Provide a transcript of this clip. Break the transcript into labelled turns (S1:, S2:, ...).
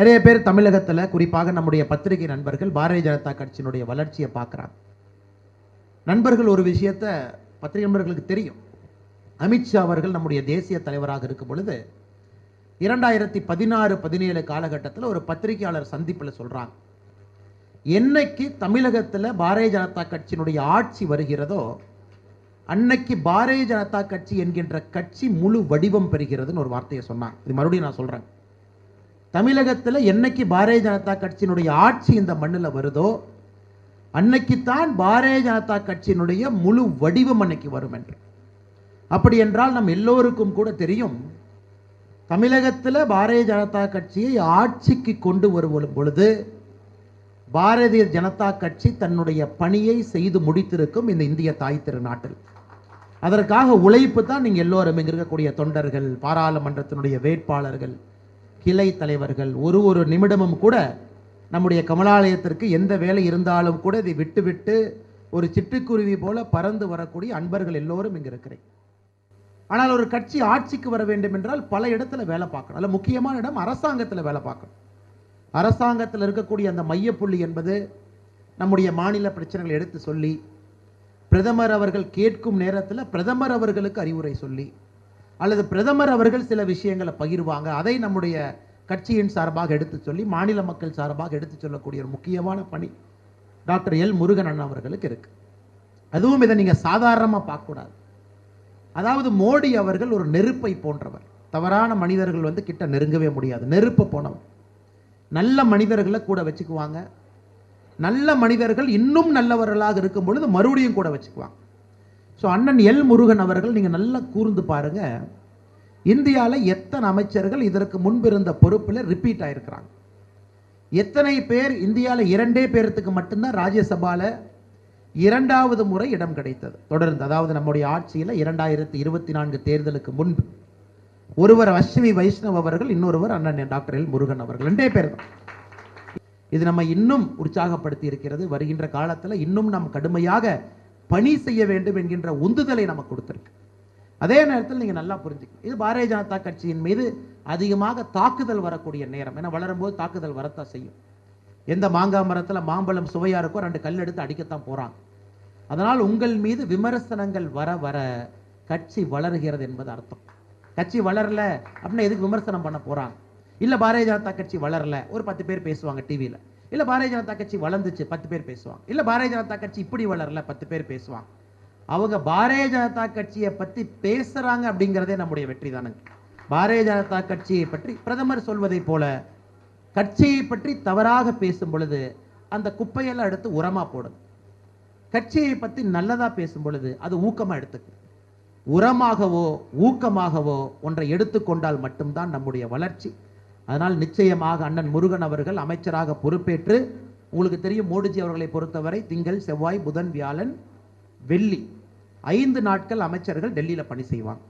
S1: நிறைய பேர் தமிழகத்தில் குறிப்பாக நம்முடைய பத்திரிகை நண்பர்கள் பாரதிய ஜனதா கட்சியினுடைய வளர்ச்சியை பார்க்குறாங்க. நண்பர்கள் ஒரு விஷயத்த பத்திரிகை நண்பர்களுக்கு தெரியும். அமித்ஷா அவர்கள் நம்முடைய தேசிய தலைவராக இருக்கும் பொழுது இரண்டாயிரத்தி பதினாறு பதினேழு காலகட்டத்தில் ஒரு பத்திரிகையாளர் சந்திப்பில் சொல்கிறாங்க என்னைக்கு தமிழகத்தில் பாரதிய ஜனதா கட்சியினுடைய ஆட்சி வருகிறதோ அன்னைக்கு பாரதிய ஜனதா கட்சி என்கின்ற கட்சி முழு வடிவம் பெறுகிறதுன்னு ஒரு வார்த்தையை சொன்னாங்க. இது மறுபடியும் நான் சொல்கிறேன் தமிழகத்தில் என்னைக்கு பாரதிய ஜனதா கட்சியினுடைய ஆட்சி இந்த மண்ணில் வருதோ அன்னைக்குத்தான் பாரதிய ஜனதா கட்சியினுடைய முழு வடிவம் அன்னைக்கு வரும் என்று. அப்படி என்றால் நம் எல்லோருக்கும் கூட தெரியும் தமிழகத்தில் பாரதிய ஜனதா கட்சியை ஆட்சிக்கு கொண்டு வரும் பொழுது பாரதிய ஜனதா கட்சி தன்னுடைய பணியை செய்து முடித்திருக்கும் இந்த இந்திய தாய் திருநாட்டில். அதற்காக உழைப்பு தான் நீங்கள் எல்லோரும் இங்கே இருக்கக்கூடிய தொண்டர்கள் பாராளுமன்றத்தினுடைய வேட்பாளர்கள் கிளை தலைவர்கள் ஒரு ஒரு நிமிடமும் கூட நம்முடைய கமலாலயத்திற்கு எந்த வேலை இருந்தாலும் கூட இதை விட்டுவிட்டு ஒரு சிட்டுக்குருவி போல பறந்து வரக்கூடிய அன்பர்கள் எல்லோரும் இங்கே இருக்கிறேன். ஆனால் ஒரு கட்சி ஆட்சிக்கு வர வேண்டும் என்றால் பல இடத்துல வேலை பார்க்கணும். அதில் முக்கியமான இடம் அரசாங்கத்தில் வேலை பார்க்கணும். அரசாங்கத்தில் இருக்கக்கூடிய அந்த மையப்புள்ளி என்பது நம்முடைய மாநில பிரச்சனைகளை எடுத்து சொல்லி பிரதமர் அவர்கள் கேட்கும் நேரத்தில் பிரதமர் அவர்களுக்கு அறிவுரை சொல்லி அல்லது பிரதமர் அவர்கள் சில விஷயங்களை பகிர்வாங்க. அதை நம்முடைய கட்சியின் சார்பாக எடுத்து சொல்லி மாநில மக்கள் சார்பாக எடுத்து சொல்லக்கூடிய ஒரு முக்கியமான பணி டாக்டர் எல் முருகன் அண்ணா அவர்களுக்கு இருக்கு. அதுவும் இதை நீங்கள் சாதாரணமாக பார்க்கக்கூடாது. அதாவது மோடி அவர்கள் ஒரு நெருப்பை போன்றவர். தவறான மனிதர்கள் வந்து கிட்ட நெருங்கவே முடியாது. நெருப்பு போனவர். நல்ல மனிதர்களை கூட வச்சுக்குவாங்க. நல்ல மனிதர்கள் இன்னும் நல்லவர்களாக இருக்கும் பொழுது மறுபடியும் கூட வச்சுக்குவாங்க. ஸோ அண்ணன் எல் முருகன் அவர்கள் நீங்கள் நல்லா கூர்ந்து பாருங்க. இந்தியாவில் எத்தனை அமைச்சர்கள் இதற்கு முன்பிருந்த பொறுப்பில் ரிப்பீட் ஆகிருக்கிறாங்க எத்தனை பேர் இந்தியாவில் இரண்டே பேர்த்துக்கு மட்டும்தான் ராஜ்யசபால இரண்டாவது முறை இடம் கிடைத்தது. தொடர்ந்து அதாவது நம்முடைய ஆட்சியில் இரண்டாயிரத்தி இருபத்தி நான்கு தேர்தலுக்கு முன்பு. ஒருவர் அஸ்வினி வைஷ்ணவ் அவர்கள் இன்னொருவர் அண்ணன் டாக்டர் எல் முருகன் அவர்கள். ரெண்டே பேர் தான் இது நம்ம இன்னும் உற்சாகப்படுத்தி இருக்கிறது. வருகின்ற காலத்தில் இன்னும் நாம் கடுமையாக பணி செய்ய வேண்டும் என்கின்ற உந்துதலை நமக்கு கொடுத்துருக்கு. அதே நேரத்தில் நீங்கள் நல்லா புரிஞ்சுக்கணும். இது பாரதிய ஜனதா கட்சியின் மீது அதிகமாக தாக்குதல் வரக்கூடிய நேரம். ஏன்னா வளரும்போது தாக்குதல் வரத்தான் செய்யும். எந்த மாங்காய் மரத்தில் மாம்பழம் சுவையாக இருக்கோ ரெண்டு கல் எடுத்து அடிக்கத்தான் போகிறாங்க அதனால் உங்கள் மீது விமர்சனங்கள் வர வர கட்சி வளருகிறது என்பது அர்த்தம். கட்சி வளரல அப்படின்னா எதுக்கு விமர்சனம் பண்ண போகிறாங்க இல்லை பாரதிய ஜனதா கட்சி வளரல. ஒரு பத்து பேர் பேசுவாங்க டிவியில் இல்லை பாரதிய ஜனதா கட்சி வளர்ந்துச்சு பத்து பேர் பேசுவாங்க. இல்லை பாரதிய ஜனதா கட்சி இப்படி வளரல பத்து பேர் பேசுவாங்க. அவங்க பாரதிய ஜனதா கட்சியை பற்றி பேசுகிறாங்க அப்படிங்கிறதே நம்முடைய வெற்றி தானுங்க. பாரதிய ஜனதா கட்சியை பற்றி பிரதமர் சொல்வதை போல கட்சியை பற்றி தவறாக பேசும் பொழுது அந்த குப்பையெல்லாம் எடுத்து உரமாக போடும் கட்சியை பற்றி நல்லதாக பேசும் பொழுது அது ஊக்கமாக எடுத்துக்கு உரமாகவோ ஊக்கமாகவோ ஒன்றை எடுத்துக்கொண்டால் மட்டும்தான் நம்முடைய வளர்ச்சி. அதனால் நிச்சயமாக அண்ணன் முருகன் அவர்கள் அமைச்சராக பொறுப்பேற்று உங்களுக்கு தெரியும் மோடிஜி அவர்களை பொறுத்தவரை திங்கள் செவ்வாய் புதன் வியாழன் வெள்ளி ஐந்து நாட்கள் அமைச்சர்கள் டெல்லியில் பணி செய்வாங்க.